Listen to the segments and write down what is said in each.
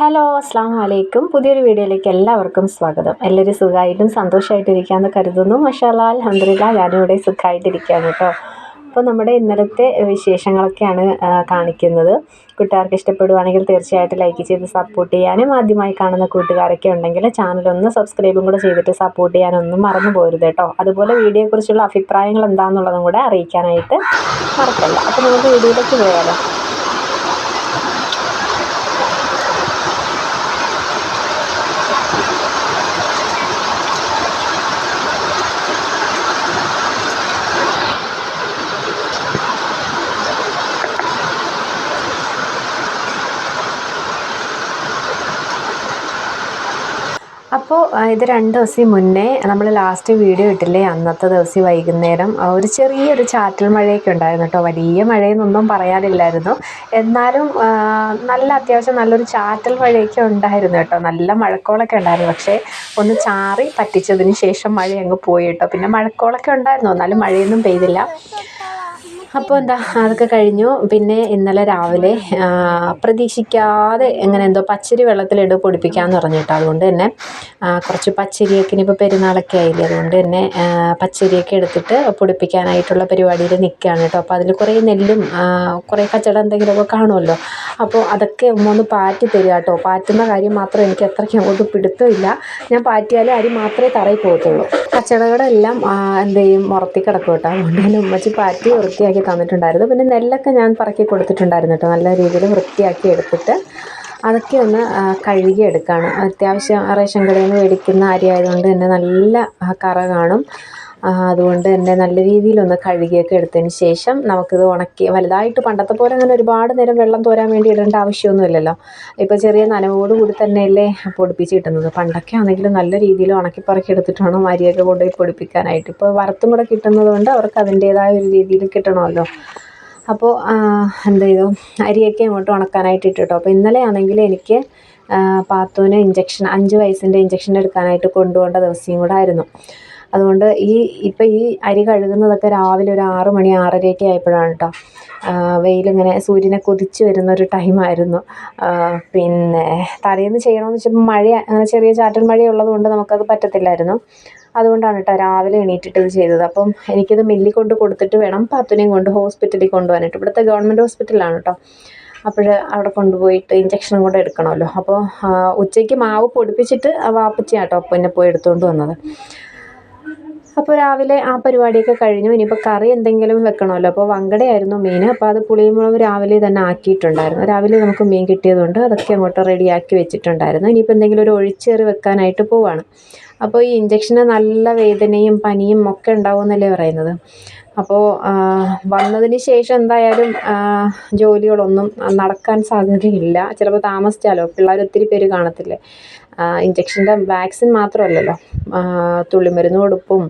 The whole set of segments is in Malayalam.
ഹലോ അസ്സാം വലൈക്കും പുതിയൊരു വീഡിയോയിലേക്ക് എല്ലാവർക്കും സ്വാഗതം. എല്ലാവരും സുഖമായിട്ടും സന്തോഷമായിട്ടിരിക്കാമെന്ന് കരുതുന്നു. മഷാല അലഹമില്ല ഞാനിവിടെ സുഖമായിട്ടിരിക്കുകയാണ് കേട്ടോ. അപ്പോൾ നമ്മുടെ ഇന്നലത്തെ വിശേഷങ്ങളൊക്കെയാണ് കാണിക്കുന്നത്. കൂട്ടുകാർക്ക് ഇഷ്ടപ്പെടുവാണെങ്കിൽ തീർച്ചയായിട്ടും ലൈക്ക് ചെയ്ത് സപ്പോർട്ട് ചെയ്യാനും ആദ്യമായി കാണുന്ന കൂട്ടുകാരൊക്കെ ഉണ്ടെങ്കിൽ ചാനലൊന്ന് സബ്സ്ക്രൈബും കൂടെ ചെയ്തിട്ട് സപ്പോർട്ട് ചെയ്യാനൊന്നും മറന്നു പോരുത് കേട്ടോ. അതുപോലെ വീഡിയോയെക്കുറിച്ചുള്ള അഭിപ്രായങ്ങൾ എന്താണെന്നുള്ളതും കൂടെ അറിയിക്കാനായിട്ട് മറക്കല്ല അപ്പോൾ നമുക്ക് വീഡിയോയിലേക്ക് പോയാലോ. അപ്പോൾ ഇത് രണ്ട് ദിവസം മുന്നേ നമ്മൾ ലാസ്റ്റ് വീഡിയോ ഇട്ടില്ലേ അന്നത്തെ ദിവസം വൈകുന്നേരം ഒരു ചെറിയൊരു ചാറ്റൽ മഴയൊക്കെ ഉണ്ടായിരുന്നു കേട്ടോ. വലിയ മഴയെന്നൊന്നും പറയാനില്ലായിരുന്നു. എന്നാലും നല്ല അത്യാവശ്യം നല്ലൊരു ചാറ്റൽ മഴയൊക്കെ ഉണ്ടായിരുന്നു കേട്ടോ. നല്ല മഴക്കോളൊക്കെ ഉണ്ടായിരുന്നു. പക്ഷേ ഒന്ന് ചാറി പറ്റിച്ചതിന് ശേഷം മഴ അങ്ങ് പോയി കേട്ടോ. പിന്നെ മഴക്കോളൊക്കെ ഉണ്ടായിരുന്നു. എന്നാലും മഴയൊന്നും പെയ്തില്ല. അപ്പോൾ എന്താ അതൊക്കെ കഴിഞ്ഞു. പിന്നെ ഇന്നലെ രാവിലെ പ്രതീക്ഷിക്കാതെ എങ്ങനെ എന്തോ പച്ചരി വെള്ളത്തിലിട്ട് പൊടിപ്പിക്കാമെന്ന് പറഞ്ഞു കേട്ടോ അതുകൊണ്ട് തന്നെ കുറച്ച് പച്ചരിയൊക്കെ ഇനിയിപ്പോൾ പെരുന്നാളൊക്കെ ആയില്ലേ അതുകൊണ്ട് തന്നെ പച്ചരിയൊക്കെ എടുത്തിട്ട് പൊടിപ്പിക്കാനായിട്ടുള്ള പരിപാടിയിൽ നിൽക്കുകയാണ് കേട്ടോ. അപ്പോൾ അതിൽ കുറേ നെല്ലും കുറേ കച്ചടം എന്തെങ്കിലുമൊക്കെ കാണുമല്ലോ. അപ്പോൾ അതൊക്കെ ഉമ്മ ഒന്ന് പാറ്റി തരിക കേട്ടോ. പാറ്റുന്ന കാര്യം മാത്രം എനിക്ക് അത്രയ്ക്ക് അങ്ങോട്ട് പിടുത്തമില്ല. ഞാൻ പാറ്റിയാലേ അരി മാത്രമേ തറയിൽ പോകത്തുള്ളൂ. കച്ചടകളെല്ലാം എന്തെയും മുറത്തി കിടക്കും കേട്ടോ. അതുകൊണ്ട് തന്നെ ഉമ്മച്ചി പാറ്റി വൃത്തിയാക്കി തന്നിട്ടുണ്ടായിരുന്നു. പിന്നെ നെല്ലൊക്കെ ഞാൻ പറക്കി കൊടുത്തിട്ടുണ്ടായിരുന്നു കേട്ടോ. നല്ല രീതിയിൽ വൃത്തിയാക്കി എടുത്തിട്ട് അതൊക്കെ ഒന്ന് കഴുകി എടുക്കുകയാണ് അത്യാവശ്യം റേഷൻ കടയിൽ നിന്ന് മേടിക്കുന്ന അരി ആയതുകൊണ്ട് തന്നെ നല്ല കറ കാണും. അതുകൊണ്ട് തന്നെ നല്ല രീതിയിലൊന്ന് കഴുകിയൊക്കെ എടുത്തതിന് ശേഷം നമുക്കിത് ഉണക്കി വലുതായിട്ട് പണ്ടത്തെ പോലെ അങ്ങനെ ഒരുപാട് നേരം വെള്ളം തോരാൻ വേണ്ടി ഇടേണ്ട ആവശ്യമൊന്നുമില്ലല്ലോ. ഇപ്പോൾ ചെറിയ നനവോട് കൂടി തന്നെയല്ലേ പൊടിപ്പിച്ച് കിട്ടുന്നത്. പണ്ടൊക്കെ ആണെങ്കിലും നല്ല രീതിയിൽ ഉണക്കിപ്പറക്കി എടുത്തിട്ട് വേണം അരിയൊക്കെ കൊണ്ടുപോയി പൊടിപ്പിക്കാനായിട്ട്. ഇപ്പോൾ വറുത്തും കൂടെ കിട്ടുന്നത് കൊണ്ട് അവർക്ക് അതിന്റേതായ ഒരു രീതിയിൽ കിട്ടണമല്ലോ. അപ്പോൾ എന്ത് ചെയ്തു? അരിയൊക്കെ അങ്ങോട്ട് ഉണക്കാനായിട്ട് ഇട്ടോ കേട്ടോ അപ്പോൾ ഇന്നലെ ആണെങ്കിൽ എനിക്ക് പാത്തുവിന് ഇഞ്ചക്ഷൻ അഞ്ച് വയസ്സിന്റെ ഇഞ്ചക്ഷൻ എടുക്കാനായിട്ട് കൊണ്ടുപോകേണ്ട ദിവസം കൂടെ ആയിരുന്നു. അതുകൊണ്ട് ഈ ഇപ്പം ഈ അരി കഴുകുന്നതൊക്കെ രാവിലെ ഒരു ആറ് മണി ആറരയൊക്കെ ആയപ്പോഴാണ് കേട്ടോ വെയിലിങ്ങനെ സൂര്യനെ കൊതിച്ച് വരുന്ന ഒരു ടൈമായിരുന്നു പിന്നെ തലേന്ന് ചെയ്യണമെന്ന് വെച്ചപ്പോൾ മഴ അങ്ങനെ ചെറിയ ചാറ്റൽ മഴ ഉള്ളത് കൊണ്ട് നമുക്കത് പറ്റത്തില്ലായിരുന്നു. അതുകൊണ്ടാണ് കേട്ടോ രാവിലെ എണീറ്റിട്ട് ഇത് ചെയ്തത്. അപ്പം എനിക്കിത് മില്ലിൽ കൊണ്ട് കൊടുത്തിട്ട് വേണം പാത്തുനെയും കൊണ്ട് ഹോസ്പിറ്റലിൽ കൊണ്ടുപോകാനായിട്ട്. ഇവിടുത്തെ ഗവൺമെന്റ് ഹോസ്പിറ്റലാണ് കേട്ടോ അപ്പോൾ അവിടെ കൊണ്ടുപോയിട്ട് ഇഞ്ചക്ഷനും കൂടെ എടുക്കണമല്ലോ. അപ്പോൾ ഉച്ചയ്ക്ക് മാവ് പൊടിപ്പിച്ചിട്ട് വാപ്പച്ചിയാട്ടോ പിന്നെ പോയി എടുത്തുകൊണ്ട് വന്നത്. അപ്പോൾ രാവിലെ ആ പരിപാടിയൊക്കെ കഴിഞ്ഞു. ഇനിയിപ്പോൾ കറി എന്തെങ്കിലും വെക്കണമല്ലോ. അപ്പോൾ വങ്കടയായിരുന്നു മീൻ. അപ്പോൾ അത് പുളിമുളക് രാവിലെ തന്നെ ആക്കിയിട്ടുണ്ടായിരുന്നു. രാവിലെ നമുക്ക് മീൻ കിട്ടിയതുകൊണ്ട് അതൊക്കെ അങ്ങോട്ട് റെഡിയാക്കി വെച്ചിട്ടുണ്ടായിരുന്നു. ഇനിയിപ്പോൾ എന്തെങ്കിലും ഒരു ഒഴിച്ചേറി വെക്കാനായിട്ട് പോവാണ്. അപ്പോൾ ഈ ഇഞ്ചക്ഷന് നല്ല വേദനയും പനിയും ഒക്കെ ഉണ്ടാവുമെന്നല്ലേ പറയുന്നത്. അപ്പോൾ വന്നതിന് ശേഷം എന്തായാലും ജോലികളൊന്നും നടക്കാൻ സാധ്യതയില്ല. ചിലപ്പോൾ താമസിച്ചാലോ? പിള്ളേർ ഒത്തിരി പേര് കാണത്തില്ലേ? ഇഞ്ചക്ഷന്റെ വാക്സിൻ മാത്രമല്ലല്ലോ. തുള്ളിമരുന്ന് കൊടുപ്പും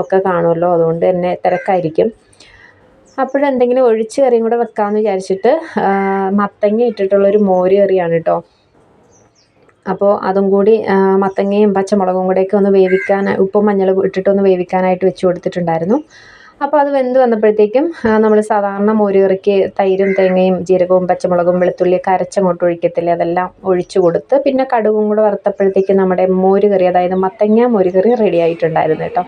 ഒക്കെ കാണുമല്ലോ. അതുകൊണ്ട് തന്നെ തിരക്കായിരിക്കും. അപ്പോഴെന്തെങ്കിലും ഒഴിച്ച് കറിയും കൂടെ വെക്കാമെന്ന് വിചാരിച്ചിട്ട് മത്തങ്ങ ഇട്ടിട്ടുള്ളൊരു മോര് കറിയാണ് കേട്ടോ അപ്പോൾ അതും കൂടി മത്തങ്ങയും പച്ചമുളകും കൂടെയൊക്കെ ഒന്ന് വേവിക്കാൻ ഉപ്പും മഞ്ഞളും ഇട്ടിട്ടൊന്ന് വേവിക്കാനായിട്ട് വെച്ച് കൊടുത്തിട്ടുണ്ടായിരുന്നു. അപ്പോൾ അത് വെന്ത് വന്നപ്പോഴത്തേക്കും നമ്മൾ സാധാരണ മോരുകറിക്ക് തൈരും തേങ്ങയും ജീരകവും പച്ചമുളകും വെളുത്തുള്ളിയൊക്കെ അരച്ചങ്ങോട്ട് ഒഴിക്കത്തില്ലേ അതെല്ലാം ഒഴിച്ചു കൊടുത്ത് പിന്നെ കടുകും കൂടെ വറുത്തപ്പോഴത്തേക്കും നമ്മുടെ മോരുകറി അതായത് മത്തങ്ങ മോരുകറി റെഡി ആയിട്ടുണ്ടായിരുന്നു കേട്ടോ.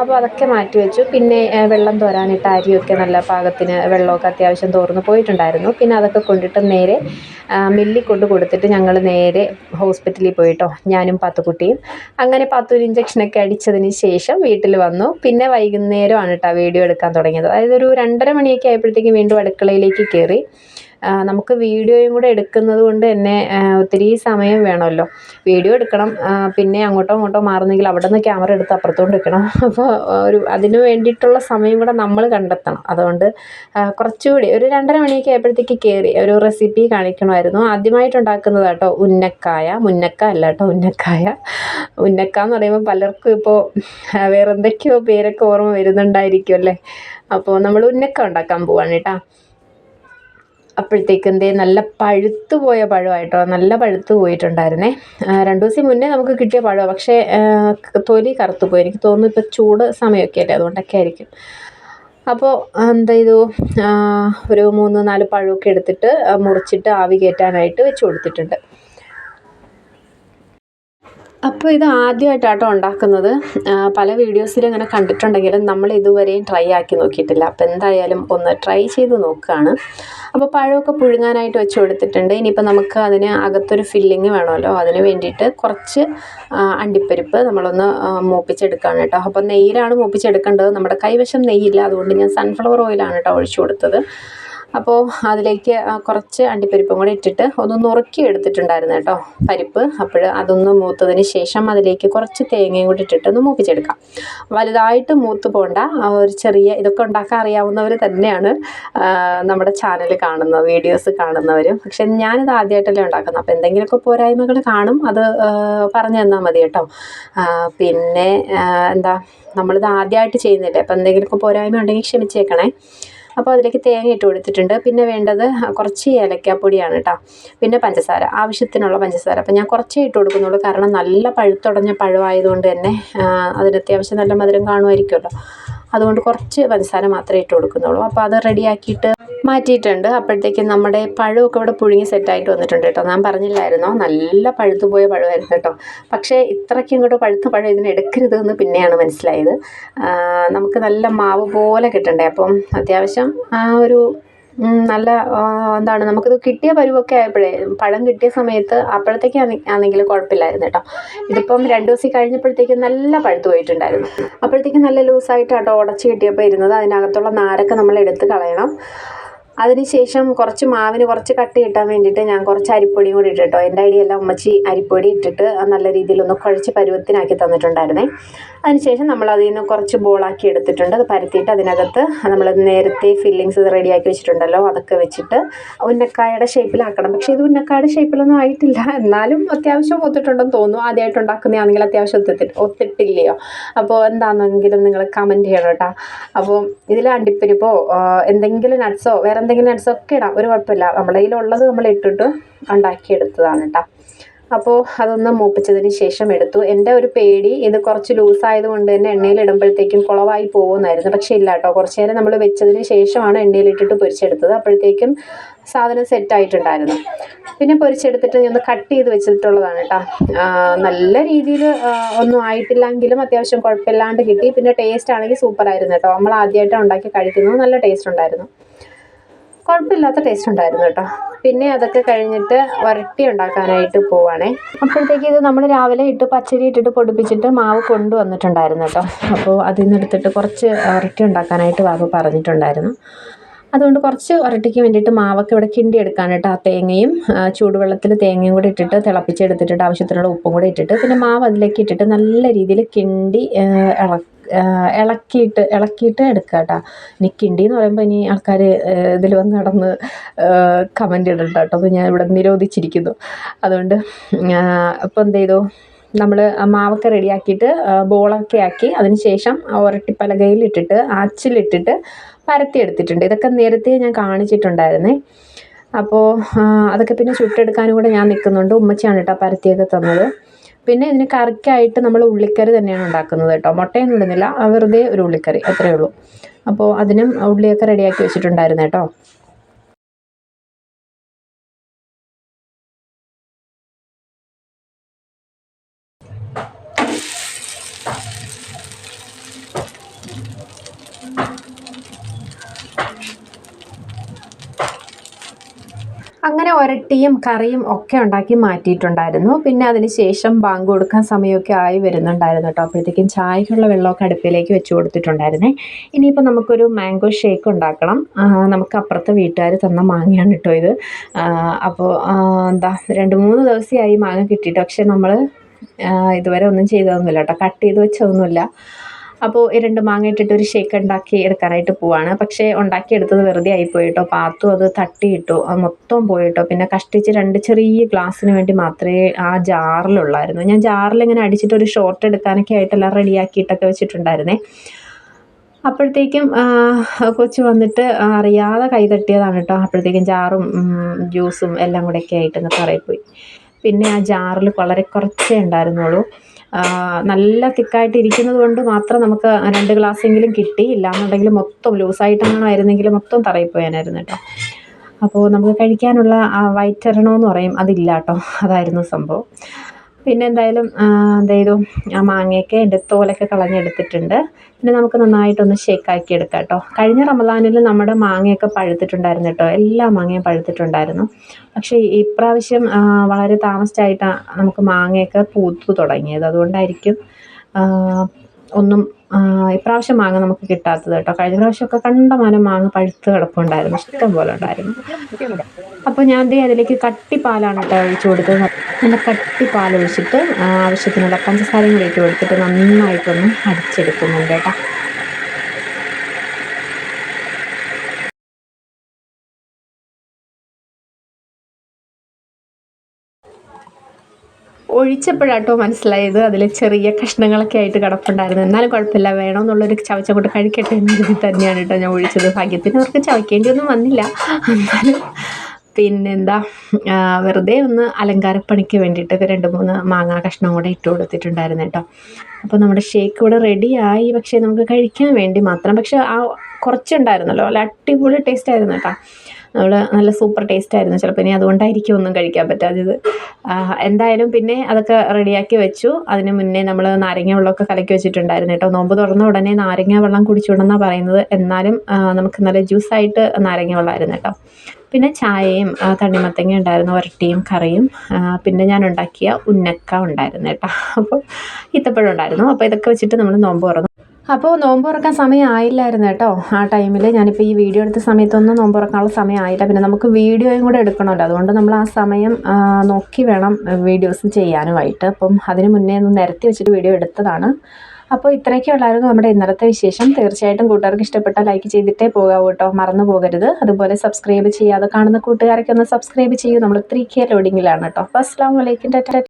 അപ്പോൾ അതൊക്കെ മാറ്റി വെച്ചു. പിന്നെ വെള്ളം തോരാനിട്ട് അരിയൊക്കെ നല്ല പാകത്തിന് വെള്ളമൊക്കെ അത്യാവശ്യം തോർന്ന് പോയിട്ടുണ്ടായിരുന്നു. പിന്നെ അതൊക്കെ കൊണ്ടിട്ട് നേരെ മില്ലി മില്ലിൽ കൊണ്ട് കൊടുത്തിട്ട് ഞങ്ങൾ നേരെ ഹോസ്പിറ്റലിൽ പോയിട്ടോ ഞാനും പാത്തുക്കുട്ടിയും. അങ്ങനെ പാത്തൂര് ഇഞ്ചക്ഷനൊക്കെ അടിച്ചതിന് ശേഷം വീട്ടിൽ വന്നു. പിന്നെ വൈകുന്നേരമാണ് കേട്ടോ വീഡിയോ എടുക്കാൻ തുടങ്ങിയത്. അതായത് ഒരു രണ്ടര മണിയൊക്കെ ആയപ്പോഴത്തേക്കും വീണ്ടും അടുക്കളയിലേക്ക് കയറി. നമുക്ക് വീഡിയോയും കൂടെ എടുക്കുന്നത് കൊണ്ട് തന്നെ ഒത്തിരി സമയം വേണമല്ലോ. വീഡിയോ എടുക്കണം പിന്നെ അങ്ങോട്ടോ ഇങ്ങോട്ടോ മാറുന്നെങ്കിൽ അവിടെ നിന്ന് ക്യാമറ എടുത്ത് അപ്പുറത്തോട്ട് വെക്കണം. അപ്പോൾ ഒരു അതിന് വേണ്ടിയിട്ടുള്ള സമയം കൂടെ നമ്മൾ കണ്ടെത്തണം. അതുകൊണ്ട് കുറച്ചുകൂടി ഒരു രണ്ടര മണിയൊക്കെ ആയപ്പോഴത്തേക്ക് കയറി ഒരു റെസിപ്പി കാണിക്കണമായിരുന്നു. ആദ്യമായിട്ട് ഉണ്ടാക്കുന്നത് കേട്ടോ ഉന്നക്കായ. മുന്നക്ക അല്ല കേട്ടോ ഉന്നക്കായ. ഉന്നക്ക എന്ന് പറയുമ്പോൾ പലർക്കും ഇപ്പോൾ വേറെ എന്തൊക്കെയോ പേരൊക്കെ ഓർമ്മ വരുന്നുണ്ടായിരിക്കും അല്ലേ? അപ്പോൾ നമ്മൾ ഉന്നക്ക ഉണ്ടാക്കാൻ പോവാണ് കേട്ടോ. അപ്പോഴത്തേക്ക് എന്തേ നല്ല പഴുത്തു പോയ പഴമായിട്ടോ നല്ല പഴുത്തു പോയിട്ടുണ്ടായിരുന്നേ. രണ്ടു ദിവസം മുന്നേ നമുക്ക് കിട്ടിയ പഴമാണ്. പക്ഷേ തൊലി കറുത്തു പോയി. എനിക്ക് തോന്നുന്നു ഇപ്പോൾ ചൂട് സമയമൊക്കെ അല്ലേ അതുകൊണ്ടൊക്കെ ആയിരിക്കും. അപ്പോൾ എന്താ ചെയ്തു ഒരു മൂന്ന് നാല് പഴമൊക്കെ എടുത്തിട്ട് മുറിച്ചിട്ട് ആവി കയറ്റാനായിട്ട് വെച്ച് കൊടുത്തിട്ടുണ്ട്. അപ്പോൾ ഇത് ആദ്യമായിട്ടാട്ടോ ഉണ്ടാക്കുന്നത്. പല വീഡിയോസിലും ഇങ്ങനെ കണ്ടിട്ടുണ്ടെങ്കിലും നമ്മൾ ഇതുവരെയും ട്രൈ ആക്കി നോക്കിയിട്ടില്ല. അപ്പോൾ എന്തായാലും ഒന്ന് ട്രൈ ചെയ്ത് നോക്കുകയാണ്. അപ്പോൾ പഴമൊക്കെ പുഴുങ്ങാനായിട്ട് വെച്ച് കൊടുത്തിട്ടുണ്ട്. ഇനിയിപ്പോൾ നമുക്ക് അതിന് അകത്തൊരു ഫില്ലിങ് വേണമല്ലോ. അതിന് വേണ്ടിയിട്ട് കുറച്ച് അണ്ടിപ്പരിപ്പ് നമ്മളൊന്ന് മൂപ്പിച്ചെടുക്കുകയാണ് കേട്ടോ. അപ്പോൾ നെയ്യിലാണ് മൂപ്പിച്ചെടുക്കേണ്ടത്. നമ്മുടെ കൈവശം നെയ്യില്ല. അതുകൊണ്ട് ഞാൻ സൺഫ്ലവർ ഓയിലാണ് കേട്ടോ ഒഴിച്ചു കൊടുത്തത്. അപ്പോൾ അതിലേക്ക് കുറച്ച് അണ്ടിപ്പരിപ്പും കൂടി ഇട്ടിട്ട് ഒന്ന് നുറുക്കി എടുത്തിട്ടുണ്ടായിരുന്നു കേട്ടോ പരിപ്പ്. അപ്പോൾ അതൊന്ന് മൂത്തതിന് ശേഷം അതിലേക്ക് കുറച്ച് തേങ്ങയും കൂടി ഇട്ടിട്ട് ഒന്ന് മൂപ്പിച്ചെടുക്കാം. വലുതായിട്ട് മൂത്ത് പോകണ്ട ഒരു ചെറിയ ഇതൊക്കെ ഉണ്ടാക്കാൻ അറിയാവുന്നവർ തന്നെയാണ് നമ്മുടെ ചാനൽ കാണുന്ന വീഡിയോസ് കാണുന്നവർ പക്ഷെ ഞാനിത് ആദ്യമായിട്ടല്ലേ ഉണ്ടാക്കുന്നത്. അപ്പോൾ എന്തെങ്കിലുമൊക്കെ പോരായ്മകൾ കാണും അത് പറഞ്ഞു തന്നാൽ മതി കേട്ടോ. പിന്നെ എന്താ നമ്മളിത് ആദ്യമായിട്ട് ചെയ്യുന്നില്ലേ? അപ്പോൾ എന്തെങ്കിലുമൊക്കെ പോരായ്മ ഉണ്ടെങ്കിൽ ക്ഷമിച്ചേക്കണേ. അപ്പോൾ അതിലേക്ക് തേങ്ങ ഇട്ട് കൊടുത്തിട്ടുണ്ട്. പിന്നെ വേണ്ടത് കുറച്ച് ഏലക്കാപ്പൊടിയാണ് കേട്ടോ പിന്നെ പഞ്ചസാര ആവശ്യത്തിനുള്ള പഞ്ചസാര. അപ്പോൾ ഞാൻ കുറച്ചേ ഇട്ട് കൊടുക്കുന്നുള്ളൂ. കാരണം നല്ല പഴുത്തുടഞ്ഞ പഴമായതുകൊണ്ട് തന്നെ അതിന് അത്യാവശ്യം നല്ല മധുരം കാണുമായിരിക്കുമല്ലോ. അതുകൊണ്ട് കുറച്ച് പഞ്ചസാര മാത്രമേ ഇട്ട് കൊടുക്കുന്നുള്ളൂ. അപ്പോൾ അത് റെഡിയാക്കിയിട്ട് മാറ്റിയിട്ടുണ്ട്. അപ്പോഴത്തേക്കും നമ്മുടെ പഴമൊക്കെ ഇവിടെ പുഴുങ്ങി സെറ്റായിട്ട് വന്നിട്ടുണ്ട് കേട്ടോ. ഞാൻ പറഞ്ഞില്ലായിരുന്നോ? നല്ല പഴുത്തു പോയ പഴമായിരുന്നു കേട്ടോ. പക്ഷേ ഇത്രയ്ക്കും ഇങ്ങോട്ട് പഴുത്ത പഴം ഇതിന് എടുക്കരുത് എന്ന് പിന്നെയാണ് മനസ്സിലായത്. നമുക്ക് നല്ല മാവ് പോലെ കിട്ടണ്ടേ? അപ്പം അത്യാവശ്യം ആ ഒരു നല്ല എന്താണ് നമുക്കിത് കിട്ടിയ പരുവൊക്കെ ആയപ്പോഴേ പഴം കിട്ടിയ സമയത്ത് അപ്പോഴത്തേക്ക് ആണെങ്കിൽ കുഴപ്പമില്ലായിരുന്നു കേട്ടോ. ഇതിപ്പം രണ്ട് ദിവസം കഴിഞ്ഞപ്പോഴത്തേക്കും നല്ല പഴുത്ത് പോയിട്ടുണ്ടായിരുന്നു. അപ്പോഴത്തേക്കും നല്ല ലൂസായിട്ടാട്ടോ ഉടച്ച് കിട്ടിയപ്പോൾ ഇരുന്നത്. അതിനകത്തുള്ള നാരൊക്കെ നമ്മൾ എടുത്ത് കളയണം. അതിനുശേഷം കുറച്ച് മാവിന് കുറച്ച് കട്ടി കിട്ടാൻ വേണ്ടിയിട്ട് ഞാൻ കുറച്ച് അരിപ്പൊടിയും കൂടി ഇട്ടിട്ടോ. എന്റെ ഐഡിയ എല്ലാം ഉമ്മച്ചി അരിപ്പൊടി ഇട്ടിട്ട് നല്ല രീതിയിൽ ഒന്ന് കുഴച്ച് പരുവത്തിനാക്കി തന്നിട്ടുണ്ടായിരുന്നേ. അതിനുശേഷം നമ്മൾ അതിൽ നിന്ന് കുറച്ച് ബോളാക്കി എടുത്തിട്ടുണ്ട്. അത് പരത്തിയിട്ട് അതിനകത്ത് നമ്മൾ നേരത്തെ ഫില്ലിങ്സ് റെഡിയാക്കി വെച്ചിട്ടുണ്ടല്ലോ. അതൊക്കെ വെച്ചിട്ട് ഉന്നക്കായയുടെ ഷേപ്പിലാക്കണം പക്ഷേ ഇത് ഉന്നക്കായുടെ ഷേപ്പിലൊന്നും ആയിട്ടില്ല. എന്നാലും അത്യാവശ്യം ഒത്തിട്ടുണ്ടെന്ന് തോന്നുന്നു. ആദ്യമായിട്ട് ഉണ്ടാക്കുന്നതാണെങ്കിൽ അത്യാവശ്യം ഒത്തിട്ട് ഒത്തിട്ടില്ലയോ? അപ്പോൾ എന്താണെന്നെങ്കിലും നിങ്ങൾ കമന്റ് ചെയ്യണം കേട്ടോ. അപ്പോൾ ഇതിൽ അണ്ടിപ്പരിപ്പോ എന്തെങ്കിലും നട്ട്സോ വേറെ എന്തെങ്കിലും നട്ട്സോ ഒക്കെ ഇടാം. ഒരു കുഴപ്പമില്ല. നമ്മുടെ കയ്യിലുള്ളത് നമ്മൾ ഇട്ടിട്ട് ഉണ്ടാക്കിയെടുത്തതാണ് കേട്ടോ അപ്പോൾ അതൊന്ന് മൂപ്പിച്ചതിന് ശേഷം എടുത്തു. എന്റെ ഒരു പേടി ഇത് കുറച്ച് ലൂസായത് കൊണ്ട് തന്നെ എണ്ണയിൽ ഇടുമ്പോഴത്തേക്കും കുളവായി പോകുമെന്നായിരുന്നു പക്ഷേ ഇല്ല കേട്ടോ കുറച്ച് നേരം നമ്മൾ വെച്ചതിന് ശേഷമാണ് എണ്ണയിൽ ഇട്ടിട്ട് പൊരിച്ചെടുത്തത്. അപ്പോഴത്തേക്കും സാധനം സെറ്റായിട്ടുണ്ടായിരുന്നു പിന്നെ പൊരിച്ചെടുത്തിട്ട് ഒന്ന് കട്ട് ചെയ്ത് വെച്ചിട്ടുള്ളതാണ് കേട്ടോ നല്ല രീതിയിൽ ഒന്നും ആയിട്ടില്ലെങ്കിലും അത്യാവശ്യം കുഴപ്പമില്ലാണ്ട് കിട്ടി. പിന്നെ ടേസ്റ്റ് ആണെങ്കിൽ സൂപ്പറായിരുന്നു കേട്ടോ നമ്മൾ ആദ്യമായിട്ട് ഉണ്ടാക്കി കഴിക്കുന്നത്. നല്ല ടേസ്റ്റ് ഉണ്ടായിരുന്നു. കുഴപ്പമില്ലാത്ത ടേസ്റ്റ് ഉണ്ടായിരുന്നു കേട്ടോ. പിന്നെ അതൊക്കെ കഴിഞ്ഞിട്ട് വരട്ടി ഉണ്ടാക്കാനായിട്ട് പോവാണേ. അപ്പോഴത്തേക്ക് ഇത് നമ്മൾ രാവിലെ ഇട്ട് പച്ചരി ഇട്ടിട്ട് പൊടിപ്പിച്ചിട്ട് മാവ് കൊണ്ടുവന്നിട്ടുണ്ടായിരുന്നു കേട്ടോ. അപ്പോൾ അതിൽ നിന്ന് എടുത്തിട്ട് കുറച്ച് വരട്ടി ഉണ്ടാക്കാനായിട്ട് വാവ് പറഞ്ഞിട്ടുണ്ടായിരുന്നു. അതുകൊണ്ട് കുറച്ച് വരട്ടിക്ക് വേണ്ടിയിട്ട് മാവൊക്കെ ഇവിടെ കിണ്ടി എടുക്കാനായിട്ട് ആ തേങ്ങയും ചൂടുവെള്ളത്തിൽ തേങ്ങയും കൂടി ഇട്ടിട്ട് തിളപ്പിച്ചെടുത്തിട്ട് ആവശ്യത്തിനുള്ള ഉപ്പും കൂടി ഇട്ടിട്ട് പിന്നെ മാവ് അതിലേക്ക് ഇട്ടിട്ട് നല്ല രീതിയിൽ കിണ്ടി ഇളക്കിയിട്ട് ഇളക്കിയിട്ട് എടുക്കുക കേട്ടോ ഇനി കിണ്ടി എന്ന് പറയുമ്പോൾ ഇനി ആൾക്കാർ ഇതിൽ വന്ന് നടന്ന് കമന്റ് ഇടണ്ട കേട്ടോ അപ്പോൾ ഞാൻ ഇവിടെ നിരോധിച്ചിരിക്കുന്നു. അതുകൊണ്ട് അപ്പോൾ എന്ത് ചെയ്തു? നമ്മൾ മാവൊക്കെ റെഡിയാക്കിയിട്ട് ബോളൊക്കെ ആക്കി അതിന് ശേഷം ഒരട്ടിപ്പലകയിൽ ഇട്ടിട്ട് ആച്ചിലിട്ടിട്ട് പരത്തി എടുത്തിട്ടുണ്ട്. ഇതൊക്കെ നേരത്തെ ഞാൻ കാണിച്ചിട്ടുണ്ടായിരുന്നേ. അപ്പോൾ അതൊക്കെ പിന്നെ ചുട്ടെടുക്കാനും കൂടെ ഞാൻ നിൽക്കുന്നുണ്ട് ഉമ്മച്ചിയാണ് കേട്ടോ പരത്തിയൊക്കെ തന്നത്. പിന്നെ ഇതിന് കറിക്കായിട്ട് നമ്മൾ ഉള്ളിക്കറി തന്നെയാണ് ഉണ്ടാക്കുന്നത് കേട്ടോ. മുട്ടയൊന്നും ഇടുന്നില്ല. വെറുതെ ഒരു ഉള്ളിക്കറി. അത്രയേ ഉള്ളൂ. അപ്പോൾ അതിനും ഉള്ളിയൊക്കെ റെഡിയാക്കി വെച്ചിട്ടുണ്ടായിരുന്നു കേട്ടോ. ഒരട്ടിയും കറിയും ഒക്കെ ഉണ്ടാക്കി മാറ്റിയിട്ടുണ്ടായിരുന്നു. പിന്നെ അതിന് ശേഷം ബാങ്ക് കൊടുക്കാൻ സമയമൊക്കെ ആയി വരുന്നുണ്ടായിരുന്നു കേട്ടോ. അപ്പോഴത്തേക്കും ചായക്കുള്ള വെള്ളമൊക്കെ അടുപ്പിലേക്ക് വെച്ച് കൊടുത്തിട്ടുണ്ടായിരുന്നേ. ഇനിയിപ്പോൾ നമുക്കൊരു മാംഗോ ഷേക്ക് ഉണ്ടാക്കണം. നമുക്ക് അപ്പുറത്തെ വീട്ടുകാർ തന്ന മാങ്ങയാണ് കേട്ടോ ഇത്. അപ്പോൾ എന്താ രണ്ട് മൂന്ന് ദിവസമായി മാങ്ങ കിട്ടിയിട്ട്. പക്ഷെ നമ്മൾ ഇതുവരെ ഒന്നും ചെയ്തതൊന്നുമില്ല കേട്ടോ. കട്ട് ചെയ്ത് വെച്ചതൊന്നുമില്ല. അപ്പോൾ രണ്ട് മാങ്ങ ഇട്ടിട്ട് ഒരു ഷേക്ക് ഉണ്ടാക്കി എടുക്കാനായിട്ട് പോവാണ്. പക്ഷേ ഉണ്ടാക്കിയെടുത്തത് വെറുതെ ആയിപ്പോയി കേട്ടോ പാത്തും അത് തട്ടിയിട്ടു. മൊത്തം പോയിട്ടോ. പിന്നെ കഷ്ടിച്ച് രണ്ട് ചെറിയ ഗ്ലാസ്സിന് വേണ്ടി മാത്രമേ ആ ജാറിലുള്ളായിരുന്നു. ഞാൻ ജാറിൽ ഇങ്ങനെ അടിച്ചിട്ട് ഒരു ഷോർട്ട് എടുക്കാനൊക്കെ ആയിട്ടെല്ലാം റെഡിയാക്കിയിട്ടൊക്കെ വെച്ചിട്ടുണ്ടായിരുന്നേ. അപ്പോഴത്തേക്കും കൊച്ചു വന്നിട്ട് അറിയാതെ കൈ തട്ടിയതാണ് കേട്ടോ അപ്പോഴത്തേക്കും ജാറും ജ്യൂസും എല്ലാം കൂടെയൊക്കെ ആയിട്ട് പറയിപ്പോയി പിന്നെ ആ ജാറിൽ വളരെ കുറച്ചേ ഉണ്ടായിരുന്നുള്ളൂ. നല്ല തിക്കായിട്ട് ഇരിക്കുന്നത് കൊണ്ട് മാത്രം നമുക്ക് രണ്ട് ഗ്ലാസ്സെങ്കിലും കിട്ടി. ഇല്ലാന്നുണ്ടെങ്കിൽ മൊത്തം ലൂസായിട്ടെങ്ങാനും ആയിരുന്നെങ്കിൽ മൊത്തം തറയിൽ പോയാനായിരുന്നു കേട്ടോ. അപ്പോൾ നമുക്ക് കഴിക്കാനുള്ള ആ വയറ്റരണമെന്ന് പറയും. അതില്ല കേട്ടോ. അതായിരുന്നു സംഭവം. പിന്നെ എന്തായാലും എന്ത് ചെയ്തു ആ മാങ്ങയൊക്കെ എന്റെ തോലൊക്കെ കളഞ്ഞെടുത്തിട്ടുണ്ട്. പിന്നെ നമുക്ക് നന്നായിട്ടൊന്ന് ഷേക്കാക്കി എടുക്കാം കേട്ടോ. കഴിഞ്ഞ റമദാനിൽ നമ്മുടെ മാങ്ങയൊക്കെ പഴുത്തിട്ടുണ്ടായിരുന്നു കേട്ടോ. എല്ലാ മാങ്ങയും പഴുത്തിട്ടുണ്ടായിരുന്നു. പക്ഷേ ഇപ്രാവശ്യം വളരെ താമസിച്ചായിട്ടാണ് നമുക്ക് മാങ്ങയൊക്കെ പൂത്തു തുടങ്ങിയത്. അതുകൊണ്ടായിരിക്കും ഒന്നും ഇപ്രാവശ്യം മാങ്ങ നമുക്ക് കിട്ടാത്തത് കേട്ടോ. കഴിഞ്ഞ പ്രാവശ്യമൊക്കെ കണ്ടമാനം മാങ്ങ പഴുത്ത് കിടപ്പുണ്ടായിരുന്നു. ഇഷ്ടം പോലെ ഉണ്ടായിരുന്നു. അപ്പോൾ ഞാൻ ദേ അതിലേക്ക് കട്ടിപ്പാലാണ് കേട്ടോ ഒഴിച്ചു കൊടുത്തത്. നല്ല കട്ടിപ്പാൽ ഒഴിച്ചിട്ട് ആവശ്യത്തിനുള്ള പഞ്ചസാരയും കൂടി ഇട്ട് കൊടുത്തിട്ട് നന്നായിട്ടൊന്ന് അടിച്ചെടുക്കുന്നുണ്ട് കേട്ടോ. ഒഴിച്ചപ്പോഴാട്ടോ മനസ്സിലായത്. അതിൽ ചെറിയ കഷ്ണങ്ങളൊക്കെ ആയിട്ട് കിടപ്പുണ്ടായിരുന്നു. എന്നാലും കുഴപ്പമില്ല. വേണമെന്നുള്ളൊരു കൊണ്ട് കഴിക്കട്ടെ എന്ന് തന്നെയാണ് കേട്ടോ ഞാൻ ഒഴിച്ചത് ഭാഗ്യത്തിന്. അവർക്ക് ചവയ്ക്കേണ്ടി ഒന്നും വന്നില്ല. എന്നാലും പിന്നെന്താ? വെറുതെ ഒന്ന് അലങ്കാരപ്പണിക്ക് വേണ്ടിയിട്ട് രണ്ട് മൂന്ന് മാങ്ങാ കഷ്ണം കൂടെ ഇട്ട് കൊടുത്തിട്ടുണ്ടായിരുന്നു കേട്ടോ. അപ്പോൾ നമ്മുടെ ഷേക്ക് ഇവിടെ റെഡിയായി പക്ഷേ നമുക്ക് കഴിക്കാൻ വേണ്ടി മാത്രം. പക്ഷേ ആ കുറച്ചുണ്ടായിരുന്നല്ലോ. അല്ല അടിപൊളി ടേസ്റ്റ് ആയിരുന്നു കേട്ടോ. നമ്മൾ നല്ല സൂപ്പർ ടേസ്റ്റ് ആയിരുന്നു. ചിലപ്പോൾ ഇനി അതുകൊണ്ടായിരിക്കും ഒന്നും കഴിക്കാൻ പറ്റാത്തത് എന്തായാലും പിന്നെ അതൊക്കെ റെഡിയാക്കി വെച്ചു. അതിന് മുന്നേ നമ്മൾ നാരങ്ങ വെള്ളമൊക്കെ കലക്കി വെച്ചിട്ടുണ്ടായിരുന്നു കേട്ടോ. നോമ്പ് തുറന്ന ഉടനെ നാരങ്ങ വെള്ളം കുടിച്ചുവിടുന്നാണ് പറയുന്നത്. എന്നാലും നമുക്ക് നല്ല ജ്യൂസായിട്ട് നാരങ്ങ വെള്ളമായിരുന്നു കേട്ടോ. പിന്നെ ചായയും തണ്ണിമത്തങ്ങ ഉണ്ടായിരുന്നു വരട്ടിയും കറിയും. പിന്നെ ഞാൻ ഉണ്ടാക്കിയ ഉന്നക്ക ഉണ്ടായിരുന്നു കേട്ടോ. അപ്പോൾ ഈത്തപ്പഴം ഉണ്ടായിരുന്നു. അപ്പോൾ ഇതൊക്കെ വെച്ചിട്ട് നമ്മൾ നോമ്പ് തുറന്നു. അപ്പോൾ നോമ്പ് തുറക്കാൻ സമയമായില്ലായിരുന്നു കേട്ടോ ആ ടൈമിൽ ഞാനിപ്പോൾ ഈ വീഡിയോ എടുത്ത സമയത്തൊന്നും നോമ്പ് തുറക്കാനുള്ള സമയമായില്ല. പിന്നെ നമുക്ക് വീഡിയോയും കൂടെ എടുക്കണമല്ലോ. അതുകൊണ്ട് നമ്മൾ ആ സമയം നോക്കി വേണം വീഡിയോസ് ചെയ്യാനുമായിട്ട്. അപ്പം അതിന് മുന്നേ ഒന്ന് നിരത്തി വെച്ചിട്ട് വീഡിയോ എടുത്തതാണ്. അപ്പോൾ ഇത്രയൊക്കെ ഉള്ളായിരുന്നു നമ്മുടെ ഇന്നലത്തെ വിശേഷം. തീർച്ചയായിട്ടും കൂട്ടുകാർക്ക് ഇഷ്ടപ്പെട്ട ലൈക്ക് ചെയ്തിട്ടേ പോകാവൂ കേട്ടോ. മറന്നു പോകരുത്. അതുപോലെ സബ്സ്ക്രൈബ് ചെയ്യാതെ കാണുന്ന കൂട്ടുകാരൊക്കെ ഒന്ന് സബ്സ്ക്രൈബ് ചെയ്യൂ. നമ്മൾ ത്രീ കെ ലോഡിങ്ങിലാണ് കേട്ടോ. അപ്പോൾ അസ്സാം വലൈക്കും